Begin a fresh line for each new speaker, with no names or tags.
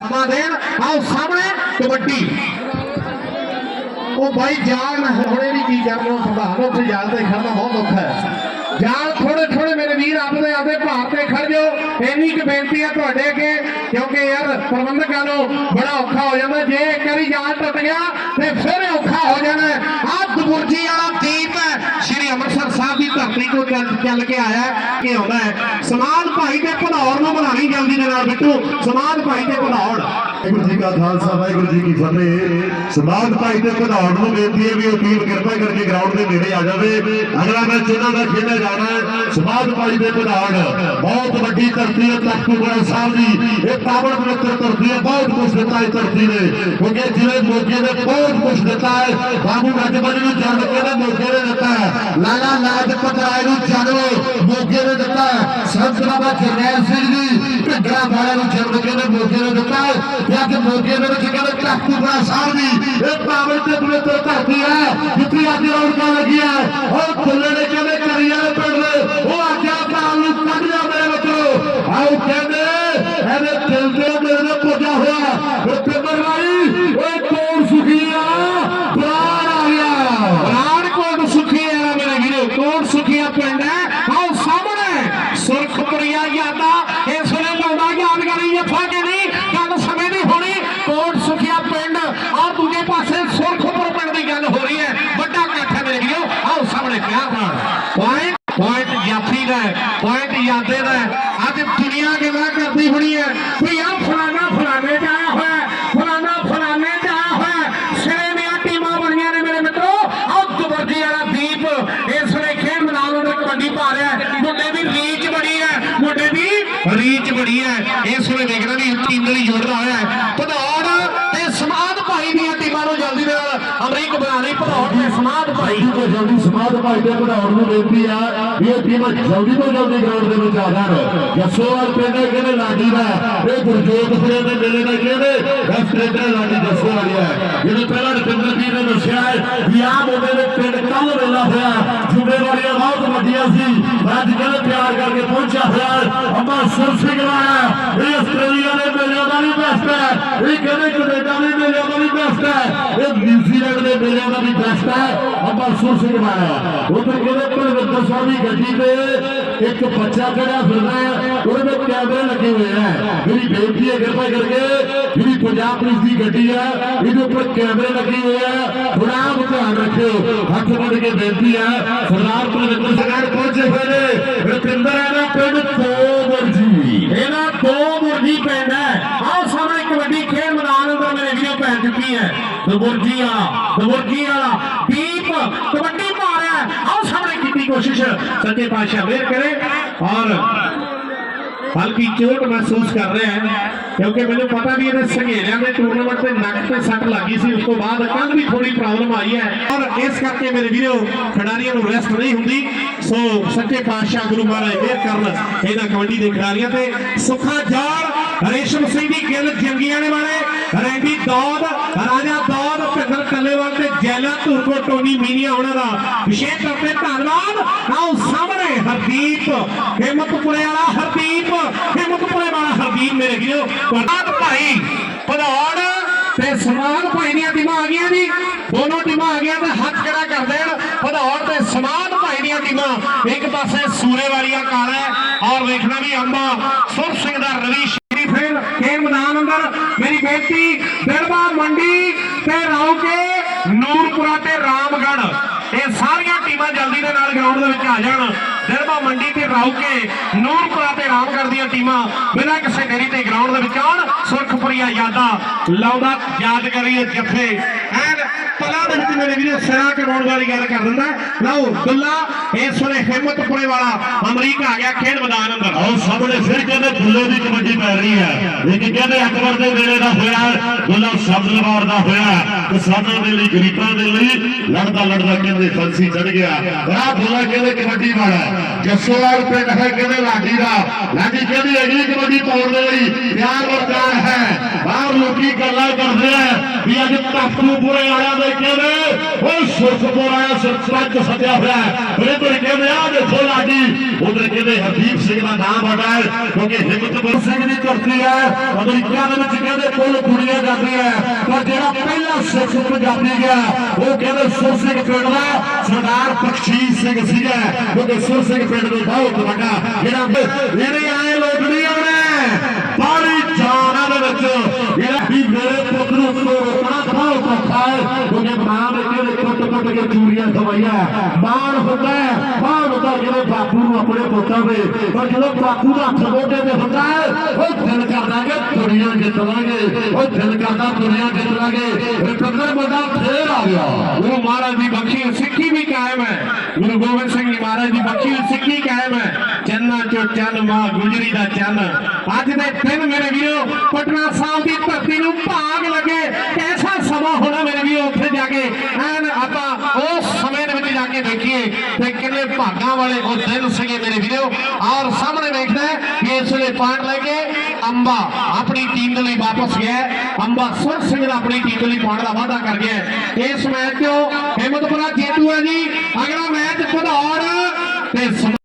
ਸਮਾਂ ਦੇਣ। ਆਓ ਸਾਹਮਣੇ, ਕਬੱਡੀ। ਉਹ ਬਾਈ ਜਾਲ ਹੁਣੇ ਵੀ ਕੀ ਕਰਨਾ ਸੰਭਾਲ ਉੱਥੇ ਜਾਲ ਤੇ ਖੜਨਾ ਬਹੁਤ ਔਖਾ ਹੈ। ਜਾਲ ਥੋੜੇ ਥੋੜੇ ਮੇਰੇ ਵੀਰ ਆਪਦੇ ਆਪਦੇ ਭਾਰ ਤੇ ਖੜ ਜਾਓ। ਇੰਨੀ ਕੁ ਬੇਨਤੀ ਹੈ ਤੁਹਾਡੇ ਅੱਗੇ, ਕਿਉਂਕਿ ਯਾਰ ਪ੍ਰਬੰਧਕਾਂ ਨੂੰ ਬੜਾ ਔਖਾ ਹੋ ਜਾਂਦਾ। ਜੇ ਇੱਕ ਵਾਰੀ ਜਾਲ ਟੁੱਟ ਗਿਆ, ਤੇ ਫਿਰ ਔਖਾ ਹੋ ਜਾਣਾ ਆਹ ਦਬੁਰਜੀ ਵਾਲਾ ਦੀਪ ਹੈ, ਸ਼੍ਰੀ ਅੰਮ੍ਰਿਤਸਰ ਸਾਹਿਬ ਦੀ ਧਰਤੀ ਚੱਲ ਚੱਲ ਕੇ ਆਇਆ ਕਿ ਆਉਂਦਾ ਹੈ। ਸਮਾਨ ਭਾਈ ਤੇ ਭਦੌੜ ਨੂੰ ਬਣਾਣੀ ਜਲਦੀ ਦੇ ਨਾਲ ਬਿੱਟੂ। ਸਮਾਨ ਭਾਈ ਤੇ ਭਦੌੜ
ਵਾਹਿਗੁਰੂ ਜੀ ਕਾ ਖਾਲਸਾ, ਵਾਹਿਗੁਰੂ ਜੀ ਕੀ ਫਤਿਹ। ਸਮਾਜ ਭਾਈ ਤੇ ਘਨੌੜ ਨੂੰ ਬੇਨਤੀ ਹੈ ਵੀ ਉਹ ਟੀਮ ਕਿਰਪਾ ਕਰਕੇ ਗਰਾਊਂਡ ਦੇ ਨੇੜੇ ਆ ਜਾਵੇ। ਅਗਲਾ ਮੈਚ ਇਹਨਾਂ ਦਾ ਖੇਡਿਆ ਜਾਣਾ ਹੈ। ਸਮਾਜ ਭਾਈ ਦੇ ਘਨੌੜ ਬਹੁਤ ਵੱਡੀ ਧਰਤੀ ਹੈ ਤਖਤੂਪੁਰਾ ਸਾਹਿਬ ਦੀ। ਇਹ ਕਾਬਲ ਪਵਿੱਤਰ ਧਰਤੀ ਹੈ, ਬਹੁਤ ਕੁਝ ਦਿੱਤਾ ਇਸ ਧਰਤੀ ਨੇ। ਕਿਉਂਕਿ ਜਿਵੇਂ ਮੋਗੇ ਨੇ ਬਹੁਤ ਕੁਝ ਦਿੱਤਾ ਹੈ। ਬਾਬੂ ਗੱਜਬਨ ਨੂੰ ਜਨਮ ਕੇ ਮੋਗੇ ਨੇ ਦਿੱਤਾ ਹੈ। ਲਾਲਾ ਲਾਜਪਤ ਰਾਏ ਨੂੰ ਜਨਮ ਮੋਗੇ ਨੇ ਦਿੱਤਾ ਹੈ। ਸੰਤ ਬਾਬਾ ਜਰਨੈਲ ਸਿੰਘ ਜੀ ਢਿੱਗਰਾ ਵਾਲਿਆਂ ਨੂੰ ਜਨਮ ਕੇ ਨੇ ਮੋਗੇ ਨੇ ਦਿੱਤਾ ਹੈ। ਤੇ ਮੋਗੇ ਦੇ ਵਿੱਚ ਕਹਿੰਦੇ ਤਖਤੂਪੁਰਾ ਸਾਹਿਬ ਦੀ ਇਹ ਪਾਵਨ ਤੇ ਪਵਿੱਤਰ ਧਰਤੀ ਹੈ, ਜਿੱਥੇ ਅੱਜ ਰੌਣਕਾਂ ਲੱਗੀਆਂ। ਉਹ ਖੁੱਲੇ ਕਹਿੰਦੇ ਕਰੀਆਂ ਦੇ ਪਿੰਡ ਦੇ ਉਹ ਅੱਜ ਆਪਾਂ ਨੂੰ ਕੱਢ ਜਾ ਮੇਰੇ ਬੱਚੋ ਆਓ ਕਹਿੰਦੇ ਇਹਦੇ ਦਿਲ ਦੇ ਮੇਰੇ ਨੇ ਪੁੱਜਾ ਹੋਇਆ ਉਹ ਪਿੰਦਰ ਰਾਈ ਓਏ ਕੌਣ ਸੁਖੀ ਆ ਬਾਹਰ ਆ ਗਿਆ
ਰਾਣਕੋਟ ਸੁਖੀ ਵਾਲਾ ਮੇਰੇ ਵੀਰੋ ਕੋਟ ਸੁਖੀਆ ਪਿੰਡ ਹੈ ਆਓ ਸਾਹਮਣੇ ਸੁਰਖਪੁਰੀਆ ਯਾਦਾ ਇਸ ਵੇਲੇ ਲਾਉਂਦਾ ਯਾਦਗਾਰੀ ਜੱਫਾ ਕੇ ਨਹੀਂ ਗੱਲ ਸਮੇਂ ਦੀ ਹੋਣੀ ਕੋਟ ਸੁਖੀਆ ਪਿੰਡ ਔਰ ਦੂਜੇ ਪਾਸੇ ਸੁਰਖਪੁਰ ਪਿੰਡ ਦੀ ਗੱਲ ਹੋ ਰਹੀ ਹੈ ਵੱਡਾ ਇਕੱਠ ਹੈ ਮੇਰੇ ਵੀਰੋ ਆਓ ਸਾਹਮਣੇ ਪਿਆਰ ਨਾਲ ਪੁਆਇੰਟ ਪੁਆਇੰਟ ਜਾਫੀ ਦਾ ਪੁਆਇੰਟ ਯਾਦੇ ਦਾ ਹੈ। ਅੱਜ ਦੁਨੀਆ ਗੱਲਾਂ ਕਰਦੀ ਹੋਣੀ ਹੈ ਵੀ ਆ ਫਲਾਣਾ ਫਲਾਣੇ ਚ ਆਇਆ ਹੋਇਆ ਹੈ, ਫਲਾਣਾ ਫਲਾਣੇ ਚ ਆਇਆ ਹੋਇਆ ਹੈ। ਸਿਰੇ ਦੀਆਂ ਟੀਮਾਂ ਬਣੀਆਂ ਨੇ ਮੇਰੇ ਮਿੱਤਰੋ ਆਹ ਕਬੱਡੀ ਵਾਲਾ ਦੀਪ ਇਸ ਵੇਲੇ ਖੇਡ ਮੈਦਾਨ ਉੱਤੇ ਕਬੱਡੀ ਪਾ ਰਿਹਾ ਹੈ। ਮੁੰਡੇ ਦੀ ਰੀਚ ਬੜੀ ਹੈ ਮੁੰਡੇ ਦੀ ਰੀਚ ਹੈ। ਇਸ ਵੇਲੇ ਦੇਖਣਾ ਵੀ ਟੀਮ ਦੇ ਲਈ ਜੋੜਦਾ ਹੋਇਆ ਹੈ। ਭਦੌੜ ਤੇ ਸਮਾਦ ਭਾਈ ਦੀਆਂ ਟੀਮਾਂ ਨੂੰ ਜਲਦੀ ਦੇ ਨਾਲ ਅਮਰੀਕ ਬਣਾਣੀ ਭਦੌੜ ਤੇ ਸਮਾਦ ਭਾਈ।
ਭਾਈ ਤੋਂ ਜਲਦੀ ਸਮਾਜ ਭਾਈ ਦੇ ਘੜਾਉਣ ਨੂੰ ਬੇਨਤੀ ਆ ਇਹ ਟੀਮ ਜਲਦੀ ਤੋਂ ਜਲਦੀ ਗਰਾਊਂਡ ਦੇ ਵਿੱਚ ਆ ਜਾਣ। ਜੱਸੋਵਾਲ ਪਿੰਡ ਕਹਿੰਦੇ ਲਾਡੀ ਦਾ ਇਹ ਗੁਰਜੋਤ ਫਰੇ ਦੇ ਮੇਲੇ ਦਾ ਕਹਿੰਦੇ ਬਸ ਲਾਡੀ ਜੱਸੋਵਾਲ ਹੈ ਜਿਹਨੇ ਪਹਿਲਾਂ ਰਵਿੰਦਰ ਜੀ ਨੇ ਦੱਸਿਆ ਹੈ, ਵੀ ਆਹ ਮੁੰਡੇ ਦੇ ਪਿੰਡ ਕੱਲ ਵੇਲਾ ਹੋਇਆ? ਜ਼ਿੰਮੇਵਾਰੀਆਂ ਬਹੁਤ ਵੱਡੀਆਂ ਸੀ। ਅੱਜ ਕਹਿੰਦੇ ਪਿਆਰ ਕਰਕੇ ਪਹੁੰਚਿਆ ਹੋਇਆ ਹੈ। ਸੁਰ ਸਿੰਘ ਵਾਲਾ ਇਹ ਆਸਟ੍ਰੇਲੀਆ ਦੇ ਮੇਲਿਆਂ ਦਾ ਵੀ ਬੈਸਟ ਹੈ। ਇਹ ਕਹਿੰਦੇ ਕੈਨੇਡਾ ਦੇ ਮੇਲਿਆਂ ਦਾ ਵੀ ਬੈਸਟ ਹੈ? ਇਹ ਨਿਊਜ਼ੀਲੈਂਡ ਦੇ ਮੇਲਿਆਂ ਦਾ ਵੀ ਬੈਸਟ ਹੈ। ਅੰਮਾ ਸੁਰ ਸਿੰਘ ਵਾਲਾ ਉਧਰ ਕਹਿੰਦੇ ਪ੍ਰਵਿੰਦਰ ਸਾਹਿਬ ਦੀ ਗੱਡੀ ਤੇ ਇੱਕ ਬੱਚਾ ਜਿਹੜਾ ਫਿਰਦਾ ਹੈ। ਉਹਦੇ ਵਿੱਚ ਕੈਮਰੇ ਲੱਗੇ ਹੋਏ ਹੈ ਮੇਰੀ ਬੇਨਤੀ ਹੈ ਕਿਰਪਾ ਕਰਕੇ ਜਿਹੜੀ ਪੰਜਾਬ ਪੁਲਿਸ ਦੀ ਗੱਡੀ ਹੈ ਇਹਦੇ ਉੱਪਰ ਕੈਮਰੇ ਲੱਗੇ ਹੋਏ ਹੈ ਥੋੜਾ ਧਿਆਨ ਰੱਖਿਓ ਹੱਥ ਬੰਨ ਕੇ ਬੇਨਤੀ ਹੈ ਸਰਦਾਰ ਪ੍ਰਵਿੰਦਰ ਸਰਕਾਰ ਪਹੁੰਚੇ ਹੋਏ ਨੇ ਰੁਪਿੰਦਰ ਇਹਦਾ ਪਿੰਡ ਤੋਬਰਜੀ
ਇਹਦਾ ਦੋ ਮੁਰਗੀ ਪਿੰਡ ਹੈ ਆਹ ਸਾਹਮਣੇ ਕਬੱਡੀ ਖੇਡ ਮੈਦਾਨ ਅੰਦਰ ਮੇਰੇ ਵੀਰੋ ਪੈ ਚੁੱਕੀ ਹੈ ਦਬੁਰਜੀ ਵਾਲਾ ਦਬੁਰਜੀ ਵਾਲਾ ਦੀਪ ਕਬੱਡੀ ਪਾ ਰਿਹਾ ਹੈ ਆਹ ਸਾਹਮਣੇ ਕੀਤੀ ਕੋਸ਼ਿਸ਼ ਸੱਚੇ ਪਾਤਸ਼ਾਹ ਮਿਹਰ ਕਰੇ ਔਰ ਹਲਕੀ ਚੋਟ ਮਹਿਸੂਸ ਕਰ ਰਿਹਾ ਹੈ ਕਿਉਂਕਿ ਮੈਨੂੰ ਪਤਾ ਵੀ ਇਹਦੇ ਸੰਘੇਰਿਆਂ ਦੇ ਟੂਰਨਾਮੈਂਟ ਤੇ ਨੱਕ ਤੇ ਸੱਟ ਲੱਗੀ ਸੀ, ਉਸ ਤੋਂ ਬਾਅਦ ਕੱਲ ਵੀ ਥੋੜੀ ਪ੍ਰੋਬਲਮ ਆਈ ਹੈ। ਔਰ ਇਸ ਕਰਕੇ ਮੇਰੇ ਵੀਰੋ, ਖਿਡਾਰੀਆਂ ਨੂੰ ਰੈਸਟ ਨਹੀਂ ਹੁੰਦੀ। ਸੋ ਸੱਚੇ ਪਾਤਸ਼ਾਹ ਗੁਰੂ ਮਹਾਰਾਜ ਮਿਹਰ ਕਰਨ ਇਹਨਾਂ ਕਬੱਡੀ ਦੇ ਖਿਡਾਰੀਆਂ ਤੇ ਸੁੱਖਾ ਜਾਲ ਰੇਸ਼ਮ ਸਿੰਘ ਦੀ ਗਿੱਲ ਜੰਗੀਆਂ ਨੇ ਵਾਲੇ ਰੈਂਡੀ ਦੌਦ, ਰਾਜਾ ਦੌਦ, ਭਿੰਦਰ ਟੱਲੇਵਾਲ ਤੇ ਜੈਲਾ ਧੂਰਕੋ ਟੋਨੀ ਮੀਨੀਆ, ਉਹਨਾਂ ਦਾ ਵਿਸ਼ੇਸ਼ ਤੌਰ ਤੇ ਧੰਨਵਾਦ। ਆਓ ਸਾਹਮਣੇ ਹਰਦੀਪ ਹਿੰਮਤਪੁਰੇ ਵਾਲਾ ਹਰਦੀਪ ਹਿੰਮਤਪੁਰੇ ਵਾਲਾ ਹਰਦੀਪ ਮੇਰੇ ਵੀਰੋ। ਤੁਹਾਡਾ ਭਾਈ ਭਦੌੜ ਤੇ ਸਮਾਨ ਭਾਈ ਦੀਆਂ ਟੀਮਾਂ ਆ ਗਈਆਂ ਜੀ। ਦੋਨੋਂ ਟੀਮਾਂ ਆ ਗਈਆਂ ਤੇ ਹੱਥ ਖੜਾ ਕਰ ਦੇਣ। ਭਦੌੜ ਤੇ ਸਮਾਨ ਭਾਈ ਦੀਆਂ ਟੀਮਾਂ। ਇੱਕ ਪਾਸੇ ਸੂਰੇ ਵਾਲੀਆ ਕਾਲਾ ਹੈ ਔਰ ਵੇਖਣਾ ਵੀ ਅੰਬਾ ਸੁਰ ਸਿੰਘ ਦਾ ਰਵੀ ਸ਼੍ਰੀ ਫੇਰ ਖੇਡ ਮੈਦਾਨ ਅੰਦਰ। ਮੇਰੀ ਬੇਨਤੀ ਬਿਰਵਾ ਮੰਡੀ ਤੇ ਰੌਕੇ, ਨੂਰਪੁਰਾ ਤੇ ਰਾਮਗੜ੍ਹ। ਟੀਮਾਂ ਜਲਦੀ ਦੇ ਨਾਲ ਗਰਾਊਂਡ ਦੇ ਵਿੱਚ ਆ ਜਾਣ। ਦਿਰਬਾ ਮੰਡੀ ਤੇ ਰੌਕੇ ਨੂਰਪੁਰਾ ਤੇ ਰਾਮਗੜ੍ਹ ਦੀਆਂ ਟੀਮਾਂ। ਬਿਨਾਂ ਕਿਸੇ ਦੇਰੀ ਤੇ ਗਰਾਊਂਡ ਦੇ ਵਿੱਚ ਆਉਣ। ਸੁਰਖਪੁਰੀਆ ਯਾਦਾਂ ਲਾਉਂਦਾ, ਯਾਦ ਕਰੀਏ ਜੱਫੇ। ਐਨ ਪਲਾਂ ਦੇ ਵਿੱਚ ਮੇਰੇ ਵੀਰੋ ਸਿਰਾ ਕਰਾਉਣ ਵਾਲੀ ਗੱਲ ਕਰ ਦਿੰਦਾ। ਲਓ, ਦੁੱਲਾ, ਇਸ ਵੇਲੇ ਹਿੰਮਤਪੁਰੇ ਵਾਲਾ ਅਮਰੀਕਾ ਆ ਗਿਆ ਖੇਡ ਮੈਦਾਨ ਅੰਦਰ।
ਆਓ ਸਾਹਮਣੇ ਫਿਰ ਕਹਿੰਦੇ ਦੁੱਲੇ ਦੀ ਕਬੱਡੀ ਪੈ ਰਹੀ ਹੈ। ਲੇਕਿਨ ਕਹਿੰਦੇ ਅਕਬਰ ਦੇ ਵੇਲੇ ਦਾ ਹੋਇਆ ਦੁੱਲਾ ਸ਼ਬਦ ਦਾ ਹੋਇਆ ਕਿਸਾਨਾਂ ਦੇ ਲਈ, ਗਰੀਬਾਂ ਦੇ ਲਈ ਲੜਦਾ ਲੜਦਾ ਕਹਿੰਦੇ ਫਲਸੀ ਚੜ ਗਿਆ। ਬੜਾ ਦੁੱਲਾ ਕਹਿੰਦੇ ਕਬੱਡੀ ਵਾਲਾ ਜੱਸੋਵਾਲ ਪਿੰਡ ਹੈ ਕਹਿੰਦੇ ਲਾਡੀ ਦਾ, ਲਾਡੀ ਕਹਿੰਦੀ ਅਗਲੀ ਕਬੱਡੀ ਪਾਉਣ ਦੇ ਲਈ, ਪਿਆਰ ਵਰਤਾਰ ਹੈ। ਬਾਹਰ ਲੋਕੀ ਗੱਲਾਂ ਕਰਦੇ ਆ ਵੀ ਅੱਜ ਤਖਤੂਪੁਰੇ ਵਾਲਿਆਂ ਦੇ ਕਹਿੰਦੇ ਉਹ ਆਇਆ ਸਰਪੰਚ ਸੱਦਿਆ ਹੋਇਆ ਹੈ। ਕਹਿੰਦੇ ਆ ਦੇਖੋ ਲਾਡੀ। ਉਧਰ ਕਹਿੰਦੇ ਹਰਦੀਪ ਸਿੰਘ ਦਾ ਨਾਮ ਬੜਾ ਹੈ, ਕਿਉਂਕਿ ਹਿੰਮਤਪੁਰ ਸਿੰਘ ਦੀ ਧਰਤੀ ਹੈ। ਅਮਰੀਕਾ ਦੇ ਵਿੱਚ ਕਹਿੰਦੇ ਕੁੱਲ ਕੁੜੀਆਂ ਜਾਂਦੀਆਂ ਪਰ ਜਿਹੜਾ ਪਹਿਲਾ ਸਿੱਖ ਪੰਜਾਬੀ ਗਿਆ, ਉਹ ਕਹਿੰਦੇ ਸੁਰ ਸਿੰਘ ਪਿੰਡ ਦਾ ਸਰਦਾਰ ਬਖਸ਼ੀਸ਼ ਸਿੰਘ ਸੀਗਾ। ਕਿਉਂਕਿ ਸੁਰ ਸਿੰਘ ਪਿੰਡ ਦੇ ਬਹੁਤ ਵੱਡਾ ਜਿਹੜਾ ਇਹਨੇ ਆਏ ਲੋਕ ਨਹੀਂ ਆਉਣੇ ਬਾਰੀ ਜਾਨਾਂ ਦੇ ਵਿੱਚ ਜਿਹੜਾ ਵੀ ਮੇਰੇ ਪੁੱਤ ਨੂੰ ਤੋਂ ਰੋਕਣਾ ਬਹੁਤ ਔਖਾ ਹੈ ਕਿਉਂਕਿ ਮਾਂ ਨੇ ਕਿਹੜੇ ਕੇ ਚੂੜੀਆਂ ਖਵਾਈਆਂ ਮਾਣ ਹੁੰਦਾ ਹੈ, ਮਾਣ ਹੁੰਦਾ ਜਿਹੜੇ ਬਾਪੂ ਨੂੰ ਆਪਣੇ ਪੁੱਤਾਂ ਦੇ। ਪਰ ਜਦੋਂ ਬਾਪੂ ਦਾ ਹੱਥ ਮੋਢੇ ਤੇ ਹੁੰਦਾ ਹੈ, ਉਹ ਦਿਲ ਕਰਦਾ ਕਿ ਦੁਨੀਆ ਜਿੱਤ ਲਾਂਗੇ। ਉਹ ਦਿਲ ਕਰਦਾ ਦੁਨੀਆ ਜਿੱਤ ਲਾਂਗੇ। ਰੁਪਿੰਦਰ ਮੁੰਡਾ ਫੇਰ ਆ ਗਿਆ।
ਗੁਰੂ ਮਹਾਰਾਜ ਦੀ ਬਖਸ਼ੀ ਸਿੱਖੀ ਵੀ ਕਾਇਮ ਹੈ। ਗੁਰੂ ਗੋਬਿੰਦ ਸਿੰਘ ਜੀ ਮਹਾਰਾਜ ਦੀ ਬਖਸ਼ੀ ਸਿੱਖੀ ਕਾਇਮ ਹੈ। ਚੰਨਾ ਚੋ ਚੰਨ ਮਾਂ ਗੁਜਰੀ ਦਾ ਚੰਨ। ਅੱਜ ਦੇ ਦਿਨ ਮੇਰੇ ਵੀਰੋ, ਪਟਨਾ ਸਾਹਿਬ ਦੀ ਧਰਤੀ ਨੂੰ ਭਾਗ ਲੱਗੇ ਕੈਸਾ ਸਮਾਂ ਹੋਣਾ ਮੇਰੇ ਵੀਰੋ ਉੱਥੇ ਜਾ ਕੇ ਐਨ ਆਪਾਂ ਉਸ ਸਮੇਂ ਦੇ ਵਿੱਚ ਜਾ ਕੇ ਦੇਖੀਏ ਤੇ ਕਿੰਨੇ ਭਾਗਾਂ ਵਾਲੇ ਉਹ ਦਿਨ ਸੀਗੇ ਮੇਰੇ ਵੀਰੋ ਔਰ ਸਾਹਮਣੇ ਵੇਖਦਾ ਹੈ ਕਿ ਇਸ ਵੇਲੇ ਪੁਆਇੰਟ ਲੈ ਕੇ ਅੰਬਾ ਆਪਣੀ ਟੀਮ ਦੇ ਲਈ ਵਾਪਸ ਗਿਆ ਹੈ। ਅੰਬਾ ਸੁਰ ਸਿੰਘ ਦਾ ਆਪਣੀ ਟੀਮ ਦੇ ਲਈ ਪੁਆਇੰਟ ਦਾ ਵਾਅਦਾ ਕਰ ਗਿਆ ਹੈ। ਇਸ ਮੈਚ ਤੋਂ ਹਿੰਮਤਪੁਰਾ ਜੇਤੂ ਹੈ ਜੀ ਅਗਲਾ ਮੈਚ ਭਦੌੜ ਤੇ ਸਮ-